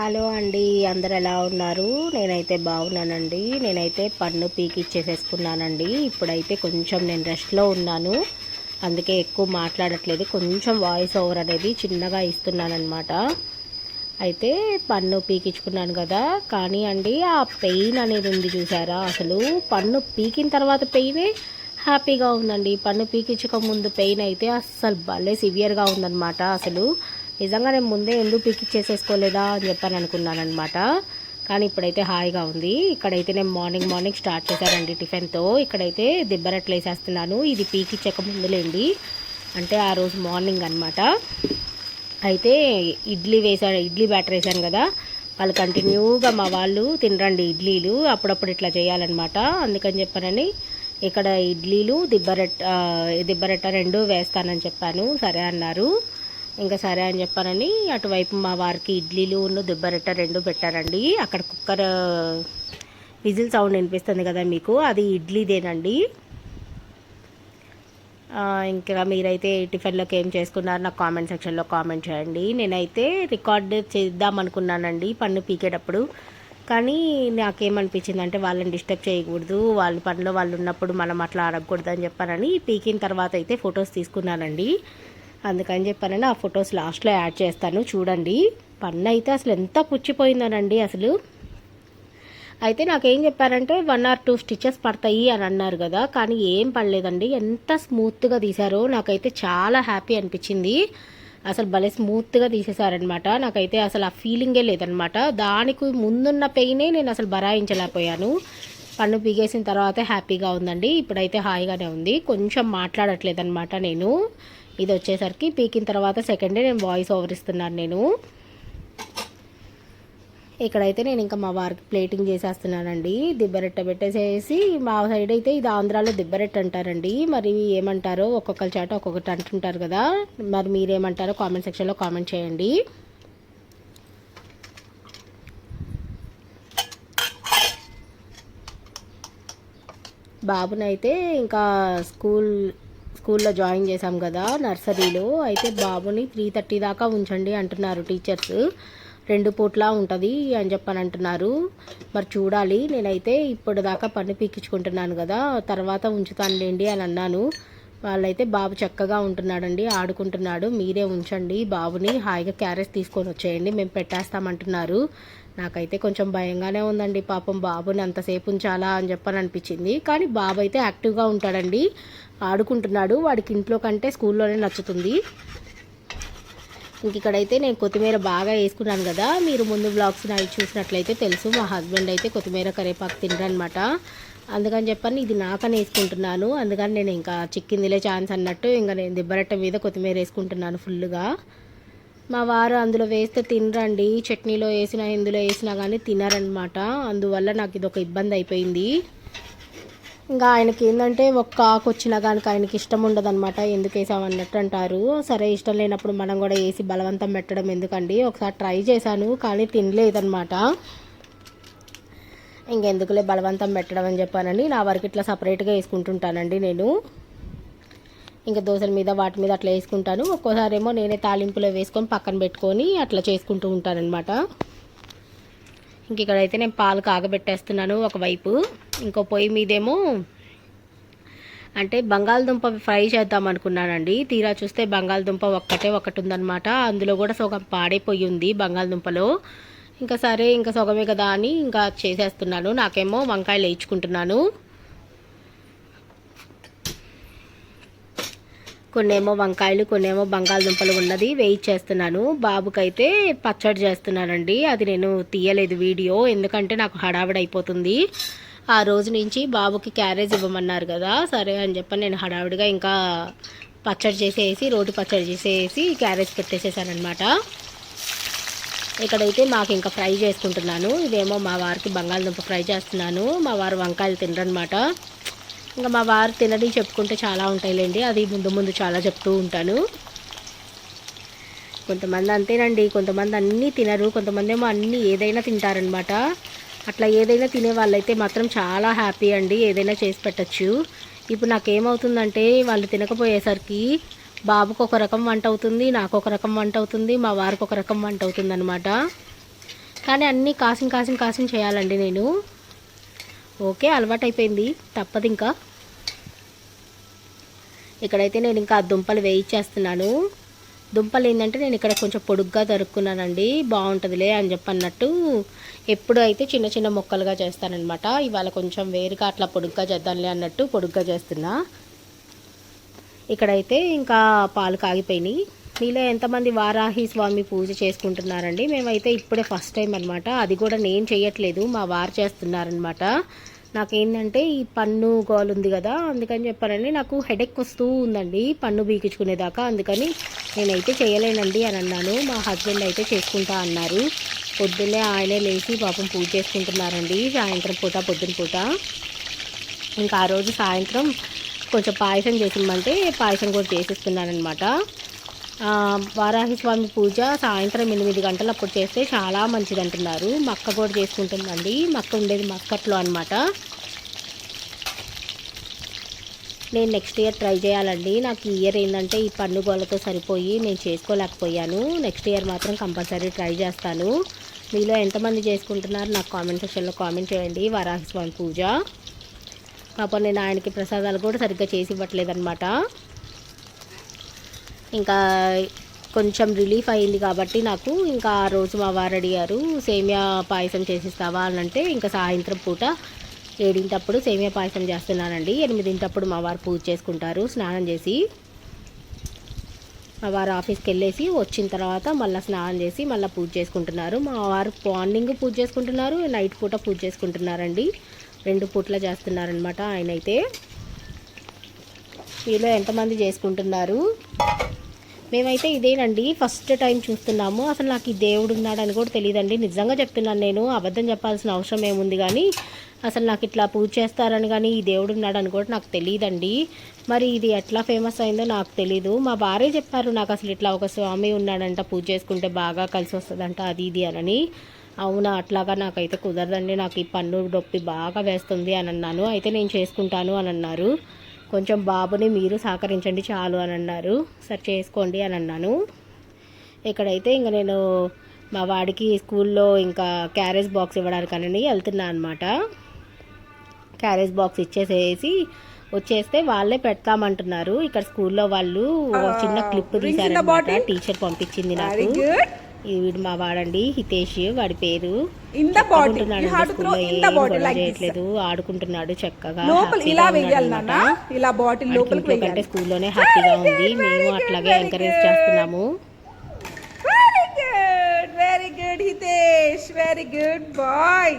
Hello అండి అందరు ఎలా ఉన్నారు? నేనైతే బాగున్నానండి. నేనైతే పన్ను పీకిచ్చేసేసుకున్నానండి. ఇప్పుడైతే కొంచెం నేను రెస్ట్లో ఉన్నాను. అందుకే ఎక్కువ మాట్లాడట్లేదు. కొంచెం వాయిస్ ఓవర్ అనేది చిన్నగా ఇస్తున్నానమాట అయితే పన్ను పీకించుకున్నాను కదా. కానీ అండి ఆ పెయిన్ అనేది ఉంది చూసారా? అసలు పన్ను పీకిన తర్వాత పెయినే హ్యాపీగా ఉందండి. పన్ను పీకించక ముందు పెయిన్ అయితే అస్సలు భలే సివియర్గా ఉందన్నమాట అసలు. నిజంగా నేను ముందే ఎందుకు పీకిచ్చేసేసుకోలేదా అని చెప్పని అనుకున్నాను అనమాట కానీ ఇప్పుడైతే హాయిగా ఉంది. ఇక్కడైతే నేను మార్నింగ్ మార్నింగ్ స్టార్ట్ చేశానండి టిఫిన్తో. ఇక్కడైతే దిబ్బరట్లు వేసేస్తున్నాను. ఇది పీకిచ్చక ముందులేండి. అంటే ఆ రోజు మార్నింగ్ అనమాట అయితే ఇడ్లీ వేసాను ఇడ్లీ బ్యాటర్ వేసాను కదా. వాళ్ళు కంటిన్యూగా మా వాళ్ళు తినరండి ఇడ్లీలు. అప్పుడప్పుడు ఇట్లా చేయాలన్నమాట. అందుకని చెప్పానని ఇక్కడ ఇడ్లీలు దిబ్బరట్ట దిబ్బరట్ట రెండు వేస్తానని చెప్పాను. సరే అన్నారు. ఇంకా సరే అని చెప్పానని అటువైపు మా వారికి ఇడ్లీలు ఉన్న దుబ్బరట్ట రెండు పెట్టారండి. అక్కడ కుక్కర్ విజిల్ సౌండ్ వినిపిస్తుంది కదా మీకు అది ఇడ్లీదేనండి. ఇంకా మీరైతే టిఫిన్లోకి ఏం చేసుకున్నారు నాకు కామెంట్ సెక్షన్లో కామెంట్ చేయండి. నేనైతే రికార్డ్ చేద్దాం అనుకున్నానండి పన్ను పీకేటప్పుడు. కానీ నాకేమనిపించింది అంటే వాళ్ళని డిస్టర్బ్ చేయకూడదు వాళ్ళ పనిలో వాళ్ళు ఉన్నప్పుడు మనం అట్లా అడగకూడదు అని చెప్పానని పీకిన తర్వాత అయితే ఫొటోస్ తీసుకున్నానండి. అందుకని చెప్పానని ఆ ఫొటోస్ లాస్ట్లో యాడ్ చేస్తాను చూడండి. పన్ను అయితే అసలు ఎంత పుచ్చిపోయిందనండి అసలు. అయితే నాకేం చెప్పారంటే వన్ ఆర్ టూ స్టిచెస్ పడతాయి అని అన్నారు కదా కానీ ఏం పడలేదండి. ఎంత స్మూత్గా తీశారో నాకైతే చాలా హ్యాపీ అనిపించింది. అసలు భలే స్మూత్గా తీసేశారనమాట. నాకైతే అసలు ఆ ఫీలింగే లేదనమాట. దానికి ముందున్న పెయినే నేను అసలు బరాయించలేకపోయాను పన్ను పీగేసిన తర్వాత హ్యాపీగా ఉందండి. ఇప్పుడైతే హాయిగానే ఉంది. కొంచెం మాట్లాడట్లేదు అనమాట నేను. ఇది వచ్చేసరికి పీకిన తర్వాత సెకండ్ డే నేను వాయిస్ ఓవర్ ఇస్తున్నాను నేను. ఇక్కడైతే నేను ఇంకా మా వారికి ప్లేటింగ్ చేసేస్తున్నానండి. దిబ్బరెట్ట పెట్టేసేసి మా సైడ్ అయితే ఇది ఆంధ్రాలో దిబ్బరెట్ట అంటారండి. మరి ఏమంటారో ఒక్కొక్కరి చాట ఒక్కొక్కటి అంటుంటారు కదా. మరి మీరేమంటారో కామెంట్ సెక్షన్లో కామెంట్ చేయండి. బాబునైతే ఇంకా స్కూల్ స్కూల్లో జాయిన్ చేశాం కదా నర్సరీలో. అయితే బాబుని త్రీ థర్టీ దాకా ఉంచండి అంటున్నారు టీచర్స్. రెండు పూట్లా ఉంటుంది అని చెప్పని అంటున్నారు మరి చూడాలి. నేనైతే ఇప్పుడు దాకా పన్ను పీకించుకుంటున్నాను కదా. తర్వాత ఉంచుతానులేండి అని అన్నాను. వాళ్ళైతే బాబు చక్కగా ఉంటున్నాడండి ఆడుకుంటున్నాడు. మీరే ఉంచండి బాబుని. హాయిగా క్యారెట్స్ తీసుకొని వచ్చేయండి. మేము పెట్టేస్తామంటున్నారు. నాకైతే కొంచెం భయంగానే ఉందండి. పాపం బాబుని అంతసేపు ఉంచాలా అని చెప్పని అనిపించింది కానీ బాబు అయితే యాక్టివ్గా ఉంటాడండి. ఆడుకుంటున్నాడు. వాడికి ఇంట్లో కంటే స్కూల్లోనే నచ్చుతుంది. ఇంక ఇక్కడైతే నేను కొత్తిమీర బాగా వేసుకున్నాను కదా. మీరు ముందు బ్లాగ్స్ అవి చూసినట్లయితే తెలుసు. మా హస్బెండ్ అయితే కొత్తిమీర కరేపాకు తినరనమాట. అందుకని చెప్పని ఇది నాకని వేసుకుంటున్నాను. అందుకని నేను ఇంకా చిక్కిందిలే ఛాన్స్ అన్నట్టు ఇంకా నేను దిబ్బరట్ట మీద కొత్తిమీర వేసుకుంటున్నాను ఫుల్గా మా వారు అందులో వేస్తే తినరండి. చట్నీలో వేసినా ఇందులో వేసినా కానీ తినరనమాట అందువల్ల నాకు ఇది ఒక ఇబ్బంది అయిపోయింది. ఇంకా ఆయనకి ఏంటంటే ఒక్క ఆకు వచ్చినా కానీ ఆయనకి ఇష్టం ఉండదన్నమాట. ఎందుకు వేసామన్నట్టు అంటారు. సరే ఇష్టం లేనప్పుడు మనం కూడా వేసి బలవంతం పెట్టడం ఎందుకండి? ఒకసారి ట్రై చేశాను కానీ తినలేదన్నమాట. ఇంకెందుకులే బలవంతం పెట్టడం అని చెప్పానని నా వరకు ఇట్లా సపరేట్గా వేసుకుంటుంటానండి నేను. ఇంకా దోశల మీద వాటి మీద అట్లా వేసుకుంటాను. ఒక్కోసారి ఏమో నేనే తాలింపులో వేసుకొని పక్కన పెట్టుకొని అట్లా చేసుకుంటూ ఉంటానన్నమాట. ఇంక ఇక్కడైతే నేను పాలు కాగబెట్టేస్తున్నాను ఒకవైపు. ఇంకో పొయ్యి మీదేమో అంటే బంగాళదుంప ఫ్రై చేద్దాం అనుకున్నానండి. తీరా చూస్తే బంగాళదుంప ఒక్కటే ఒకటి ఉందనమాట అందులో కూడా సగం పాడైపోయి ఉంది బంగాళదుంపలో. ఇంకా సరే ఇంకా సగమే కదా అని ఇంకా చేసేస్తున్నాను. నాకేమో వంకాయలు వేయించుకుంటున్నాను. కొన్నేమో వంకాయలు కొన్నేమో బంగాళదుంపలు ఉన్నది వేయించేస్తున్నాను బాబుకైతే పచ్చడి చేస్తున్నానండి అది నేను తీయలేదు వీడియో ఎందుకంటే నాకు హడావిడి అయిపోతుంది. ఆ రోజు నుంచి బాబుకి క్యారేజ్ ఇవ్వమన్నారు కదా సరే అని చెప్పి నేను హడావిడిగా ఇంకా పచ్చడి చేసేసి రోటి పచ్చడి చేసేసి క్యారేజ్ పెట్టేసేసానమాట ఇక్కడైతే మాకు ఇంకా ఫ్రై చేసుకుంటున్నాను. ఇదేమో మా వారికి బంగాళదుంప ఫ్రై చేస్తున్నాను. మా వారు వంకాయలు తినరనమాట ఇంకా మా వారు తినని చెప్పుకుంటే చాలా ఉంటాయిలేండి. అది ముందు ముందు చాలా చెప్తూ ఉంటాను. కొంతమంది అంతేనండి. కొంతమంది అన్నీ తినరు. కొంతమంది ఏమో అన్నీ ఏదైనా తింటారనమాట. అట్లా ఏదైనా తినే వాళ్ళైతే మాత్రం చాలా హ్యాపీ అండి. ఏదైనా చేసి పెట్టచ్చు. ఇప్పుడు నాకేమవుతుందంటే వాళ్ళు తినకపోయేసరికి బాబుకు ఒక రకం వంట అవుతుంది నాకు ఒక రకం వంట అవుతుంది మా వారికి ఒక రకం వంట అవుతుంది అనమాట కానీ అన్నీ కాసిన కాసిన కాసిన చేయాలండి నేను. ఓకే అలవాటైపోయింది. తప్పదు ఇంకా ఇక్కడైతే నేను ఇంకా దుంపలు వేయించేస్తున్నాను దుంపలు ఏంటంటే నేను ఇక్కడ కొంచెం పొడుగ్గా దొరుకున్నానండి బాగుంటుందిలే అని చెప్పి అన్నట్టు ఎప్పుడు అయితే చిన్న చిన్న ముక్కలుగా చేస్తానన్నమాట. ఇవాళ కొంచెం వేరుగా అట్లా పొడుగ్గా చేద్దాంలే అన్నట్టు పొడుగ్గా చేస్తున్నా. ఇక్కడైతే ఇంకా పాలు కాగిపోయినాయి. మీలో ఎంతమంది వారాహి స్వామి పూజ చేసుకుంటున్నారండి? మేమైతే ఇప్పుడే ఫస్ట్ టైం అనమాట అది కూడా నేను చేయట్లేదు మా వారు చేస్తున్నారనమాట నాకేంటంటే ఈ పన్ను గోల్ ఉంది కదా అందుకని చెప్పానండి. నాకు హెడెక్ వస్తూ ఉందండి పన్ను బీకించుకునేదాకా అందుకని నేనైతే చేయలేనండి అని అన్నాను. మా హస్బెండ్ అయితే చేసుకుంటా అన్నారు. పొద్దున్నే ఆయనే లేచి పాపం పూజ చేసుకుంటున్నారండి. సాయంత్రం పూట పొద్దున పూట. ఇంకా ఆ రోజు సాయంత్రం కొంచెం పాయసం చేసిమ్మంటే పాయసం కూడా చేసిస్తున్నానమాట వారాహిస్వామి పూజ సాయంత్రం ఎనిమిది గంటలు అప్పుడు చేస్తే చాలా మంచిది అంటున్నారు. మక్క కూడా చేసుకుంటుందండి. మక్క ఉండేది మక్కట్లో అనమాట నేను నెక్స్ట్ ఇయర్ ట్రై చేయాలండి. నాకు ఈ ఇయర్ ఏంటంటే ఈ పన్ను సరిపోయి నేను చేసుకోలేకపోయాను. నెక్స్ట్ ఇయర్ మాత్రం కంపల్సరీ ట్రై చేస్తాను. మీలో ఎంతమంది చేసుకుంటున్నారు? నాకు కామెంట్ సెక్షన్లో కామెంట్ చేయండి. వరాహిస్వామి పూజ. పాపం నేను ఆయనకి ప్రసాదాలు కూడా సరిగ్గా చేసి ఇవ్వట్లేదన్నమాట. ఇంకా కొంచెం రిలీఫ్ అయింది కాబట్టి నాకు ఇంకా ఆ రోజు మా వారు అడిగారు సేమియా పాయసం చేసిస్తావా? అని అంటే ఇంకా సాయంత్రం పూట ఏడింటప్పుడు సేమియా పాయసం చేస్తున్నానండి. ఎనిమిదింటప్పుడు మా వారు పూజ చేసుకుంటారు. స్నానం చేసి మా వారు ఆఫీస్కి వెళ్ళేసి వచ్చిన తర్వాత మళ్ళీ స్నానం చేసి మళ్ళీ పూజ చేసుకుంటున్నారు. మా వారు మార్నింగ్ పూజ చేసుకుంటున్నారు నైట్ పూట పూజ చేసుకుంటున్నారండి. రెండు పూట్ల చేస్తున్నారనమాట ఆయన అయితే మీలో ఎంతమంది చేసుకుంటున్నారు? మేమైతే ఇదేనండి ఫస్ట్ టైం చూస్తున్నాము. అసలు నాకు ఈ దేవుడు ఉన్నాడని కూడా తెలియదండి నిజంగా చెప్తున్నాను నేను అబద్ధం చెప్పాల్సిన అవసరం ఏముంది కానీ అసలు నాకు ఇట్లా పూజ చేస్తారని కానీ ఈ దేవుడు ఉన్నాడని కూడా నాకు తెలియదండి మరి ఇది ఎట్లా ఫేమస్ అయిందో నాకు తెలీదు. మా భార్య చెప్పారు నాకు అసలు ఇట్లా ఒక స్వామి ఉన్నాడంట పూజ చేసుకుంటే బాగా కలిసి వస్తుందంట అది ఇది అని అవునా అట్లాగా నాకైతే కుదరదండి. నాకు ఈ పన్ను నొప్పి బాగా వేస్తుంది అని అన్నాను. అయితే నేను చేసుకుంటాను అని అన్నారు. కొంచెం బాబుని మీరు సహకరించండి చాలు అని అన్నారు. సరే చేసుకోండి అని అన్నాను. ఇక్కడైతే ఇంకా నేను మా వాడికి స్కూల్లో ఇంకా క్యారేజ్ బాక్స్ ఇవ్వడానికని వెళ్తున్నా అనమాట క్యారేజ్ బాక్స్ ఇచ్చేసేసి వచ్చేస్తే వాళ్ళే పెడతామంటున్నారు. ఇక్కడ స్కూల్లో వాళ్ళు చిన్న క్లిప్ తీసారనమాట టీచర్ పంపించింది నాకు. వీడు మా వాడండి హితేష్ వాడి పేరు. చేయట్లేదు ఆడుకుంటున్నాడు చక్కగా ఇలా బాటిల్ కంటే స్కూల్లోనే హ్యాపీగా ఉంది మేము అట్లాగే ఎంకరేజ్ చేస్తున్నాము. Very good Hitesh. Very good boy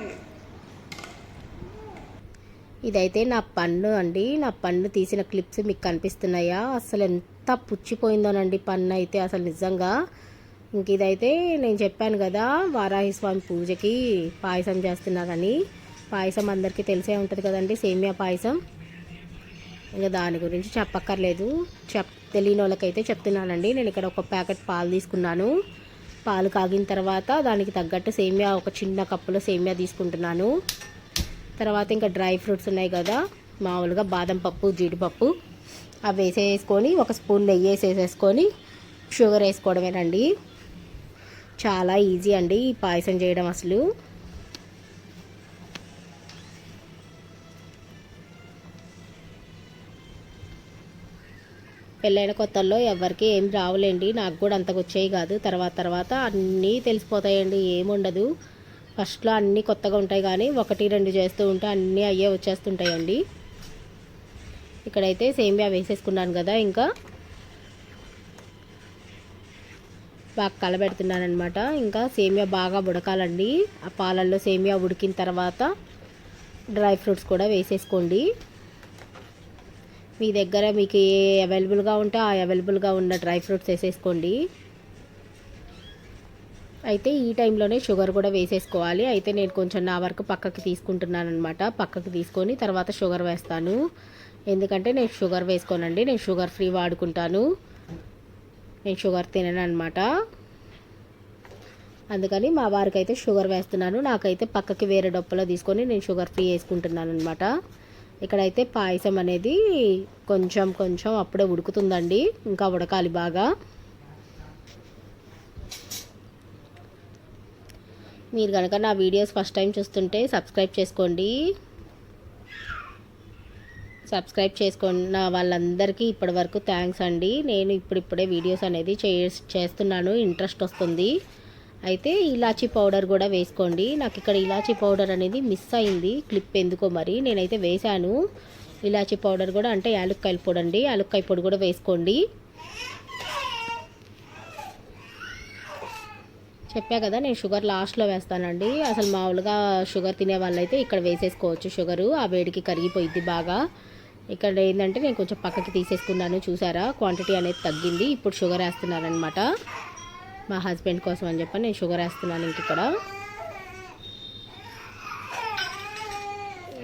ఇదైతే నా పన్ను అండి. నా పన్ను తీసిన క్లిప్స్ మీకు కనిపిస్తున్నాయా? అసలు ఎంత పుచ్చిపోయిందోనండి పన్ను అయితే అసలు నిజంగా. ఇంక ఇదైతే నేను చెప్పాను కదా వారాహి స్వామి పూజకి పాయసం చేస్తున్నారని. పాయసం అందరికీ తెలిసే ఉంటుంది కదండి సేమియా పాయసం. ఇంకా దాని గురించి చెప్పక్కర్లేదు. చెప్ తెలియని వాళ్ళకైతే చెప్తున్నానండి. నేను ఇక్కడ ఒక ప్యాకెట్ పాలు తీసుకున్నాను. పాలు కాగిన తర్వాత దానికి తగ్గట్టు సేమియా ఒక చిన్న కప్పులో సేమియా తీసుకుంటున్నాను. తర్వాత ఇంకా డ్రై ఫ్రూట్స్ ఉన్నాయి కదా మామూలుగా బాదం పప్పు జీడిపప్పు. అవి వేసేసుకొని ఒక స్పూన్ నెయ్యి వేసేసేసుకొని షుగర్ వేసుకోవడమేనండి. చాలా ఈజీ అండి ఈ పాయసం చేయడం అసలు. పెళ్ళైన కొత్తల్లో ఎవరికి ఏం రావులేండి నాకు కూడా అంతకు వచ్చేవి కాదు. తర్వాత తర్వాత అన్నీ తెలిసిపోతాయండి ఏముండదు ఫస్ట్లో అన్నీ కొత్తగా ఉంటాయి కానీ ఒకటి రెండు చేస్తూ ఉంటే అన్నీ అయ్యే వచ్చేస్తుంటాయండి. ఇక్కడైతే సేమియా వేసేసుకున్నాను కదా ఇంకా. బాగా కలబెడుతున్నాను అనమాట ఇంకా సేమియా బాగా ఉడకాలండి. ఆ పాలల్లో సేమియా ఉడికిన తర్వాత డ్రై ఫ్రూట్స్ కూడా వేసేసుకోండి. మీ దగ్గర మీకు ఏ అవైలబుల్గా ఉంటే ఆ అవైలబుల్గా ఉన్న డ్రై ఫ్రూట్స్ వేసేసుకోండి. అయితే ఈ టైంలోనే షుగర్ కూడా వేసేసుకోవాలి. అయితే నేను కొంచెం నా వరకు పక్కకి తీసుకుంటున్నాను అనమాట పక్కకి తీసుకొని తర్వాత షుగర్ వేస్తాను. ఎందుకంటే నేను షుగర్ వేసుకోనండి. నేను షుగర్ ఫ్రీ వాడుకుంటాను. నేను షుగర్ తినను అనమాట అందుకని మా వారికి అయితే షుగర్ వేస్తున్నాను. నాకైతే పక్కకి వేరే డొప్పలో తీసుకొని నేను షుగర్ ఫ్రీ వేసుకుంటున్నాను అనమాట ఇక్కడైతే పాయసం అనేది కొంచెం కొంచెం అప్పుడే ఉడుకుతుందండి. ఇంకా ఉడకాలి బాగా. మీరు కనుక నా వీడియోస్ ఫస్ట్ టైం చూస్తుంటే సబ్స్క్రైబ్ చేసుకోండి. సబ్స్క్రైబ్ చేసుకున్న వాళ్ళందరికీ ఇప్పటి వరకు థ్యాంక్స్ అండి. నేను ఇప్పుడిప్పుడే వీడియోస్ అనేది చే చేస్తున్నాను. ఇంట్రెస్ట్ వస్తుంది. అయితే ఇలాచీ పౌడర్ కూడా వేసుకోండి. నాకు ఇక్కడ ఇలాచీ పౌడర్ అనేది మిస్ అయింది. క్లిప్ ఎందుకో మరి. నేనైతే వేశాను. ఇలాచీ పౌడర్ కూడా అంటే యాలుక్కాయల పొడి అండి. యాలుక్కాయ పొడి కూడా వేసుకోండి. చెప్పా కదా నేను షుగర్ లాస్ట్లో వేస్తానండి. అసలు మామూలుగా షుగర్ తినే వాళ్ళైతే ఇక్కడ వేసేసుకోవచ్చు షుగరు. ఆ వేడికి కరిగిపోయిద్ది బాగా. ఇక్కడ ఏంటంటే నేను కొంచెం పక్కకి తీసేసుకున్నాను చూసారా? క్వాంటిటీ అనేది తగ్గింది. ఇప్పుడు షుగర్ వేస్తున్నారనమాట మా హస్బెండ్ కోసం అని చెప్పి నేను షుగర్ వేస్తున్నాను ఇంక ఇక్కడ.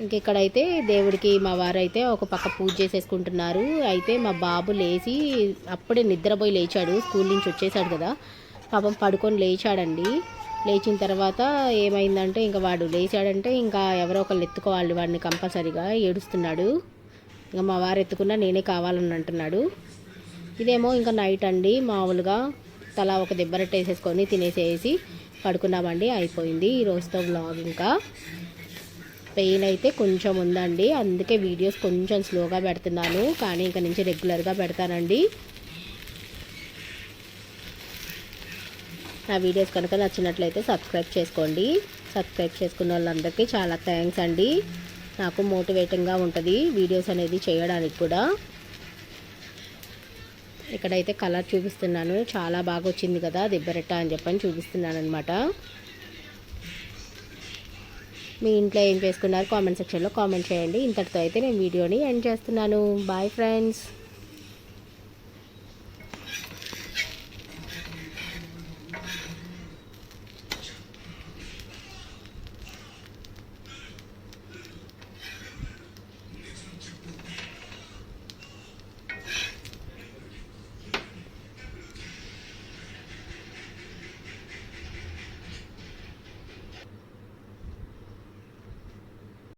ఇంక ఇక్కడైతే దేవుడికి మా వారు అయితే ఒక పక్క పూజ చేసేసుకుంటున్నారు. అయితే మా బాబు లేచి అప్పుడే నిద్రపోయి లేచాడు. స్కూల్ నుంచి వచ్చేసాడు కదా. పాపం పడుకొని లేచాడండి. లేచిన తర్వాత ఏమైందంటే ఇంకా వాడు లేచాడంటే ఇంకా ఎవరో ఒకళ్ళు ఎత్తుకోవాలి. వాడిని కంపల్సరీగా ఏడుస్తున్నాడు. ఇంకా మా వారు ఎత్తుకున్నా నేనే కావాలని అంటున్నాడు. ఇదేమో ఇంకా నైట్ అండి మామూలుగా తలా ఒక దెబ్బరట్టు వేసేసుకొని తినేసేసి పడుకున్నామండి అయిపోయింది ఈ రోజుతో బ్లాగ్ ఇంకా. పెయిన్ అయితే కొంచెం ఉందండి అందుకే వీడియోస్ కొంచెం స్లోగా పెడుతున్నాను కానీ ఇంకా నుంచి రెగ్యులర్గా పెడతానండి. నా వీడియోస్ కనుక నచ్చినట్లయితే సబ్స్క్రైబ్ చేసుకోండి. సబ్స్క్రైబ్ చేసుకున్న వాళ్ళందరికీ చాలా థ్యాంక్స్ అండి. నాకు మోటివేటింగ్గా ఉంటుంది వీడియోస్ అనేది చేయడానికి కూడా. ఇక్కడైతే కలర్ చూపిస్తున్నాను. చాలా బాగా వచ్చింది కదా దిబ్బరెట్ట అని చెప్పని చూపిస్తున్నాను అనమాట మీ ఇంట్లో ఏం చేసుకున్నారు? కామెంట్ సెక్షన్లో కామెంట్ చేయండి. ఇంతటితో అయితే నేను వీడియోని ఎండ్ చేస్తున్నాను. Bye friends.